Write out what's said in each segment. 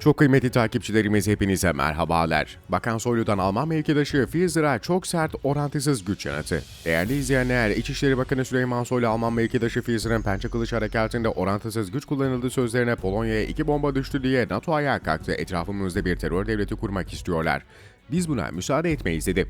Çok kıymetli takipçilerimiz hepinize merhabalar. Bakan Soylu'dan Alman mevkidaşı Pfizer'a çok sert orantısız güç yanıtı. Değerli izleyenler, İçişleri Bakanı Süleyman Soylu Alman mevkidaşı Pfizer'ın Pençe Kılıç Harekatı'nda orantısız güç kullanıldığı sözlerine Polonya'ya iki bomba düştü diye NATO ayağa kalktı. Etrafımızda bir terör devleti kurmak istiyorlar. Biz buna müsaade etmeyiz dedi.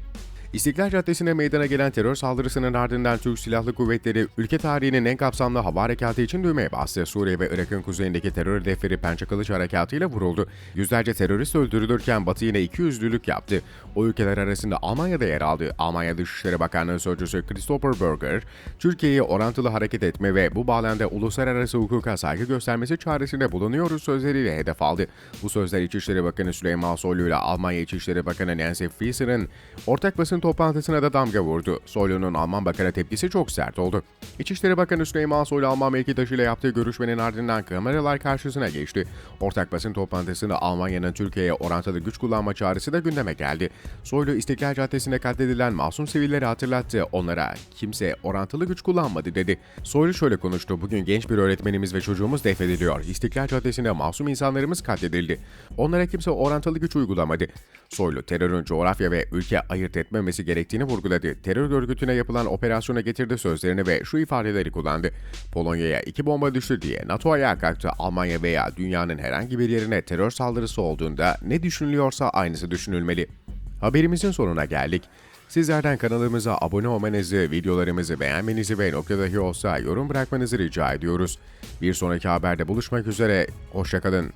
İstiklal Caddesi'ne meydana gelen terör saldırısının ardından Türk Silahlı Kuvvetleri ülke tarihinin en kapsamlı hava harekatı için düğmeye bastı. Suriye ve Irak'ın kuzeyindeki terör hedefleri Pençe Kılıç Harekatı'yla vuruldu. Yüzlerce terörist öldürülürken Batı yine iki yüzlülük yaptı. O ülkeler arasında Almanya'da yer aldı. Almanya Dışişleri Bakanlığı Sözcüsü Christopher Berger, Türkiye'ye orantılı hareket etme ve bu bağlamda uluslararası hukuka saygı göstermesi çaresinde bulunuyoruz sözleriyle hedef aldı. Bu sözler İçişleri Bakanı Süleyman Soylu ile Almanya İçişleri Bakanı Nancy Faeser'ın ortak basın toplantısına da damga vurdu. Soylu'nun Alman Bakan'a tepkisi çok sert oldu. İçişleri Bakanı Süleyman Soylu Alman mevkidaşı ile yaptığı görüşmenin ardından kameralar karşısına geçti. Ortak basın toplantısında Almanya'nın Türkiye'ye orantılı güç kullanma çağrısı da gündeme geldi. Soylu İstiklal Caddesi'nde katledilen masum sivilleri hatırlattı. Onlara kimse orantılı güç kullanmadı dedi. Soylu şöyle konuştu. Bugün genç bir öğretmenimiz ve çocuğumuz defnediliyor. İstiklal Caddesi'nde masum insanlarımız katledildi. Onlara kimse orantılı güç uygulamadı. Soylu terörün coğrafya ve ülke ayırt etmemesi gerektiğini vurguladı. Terör örgütüne yapılan operasyona getirdi sözlerini ve şu ifadeleri kullandı. Polonya'ya iki bomba düştü diye NATO ayağa kalktı. Almanya veya dünyanın herhangi bir yerine terör saldırısı olduğunda ne düşünülüyorsa aynısı düşünülmeli. Haberimizin sonuna geldik. Sizlerden kanalımıza abone olmanızı, videolarımızı beğenmenizi ve nokta dahi olsa yorum bırakmanızı rica ediyoruz. Bir sonraki haberde buluşmak üzere, hoşçakalın.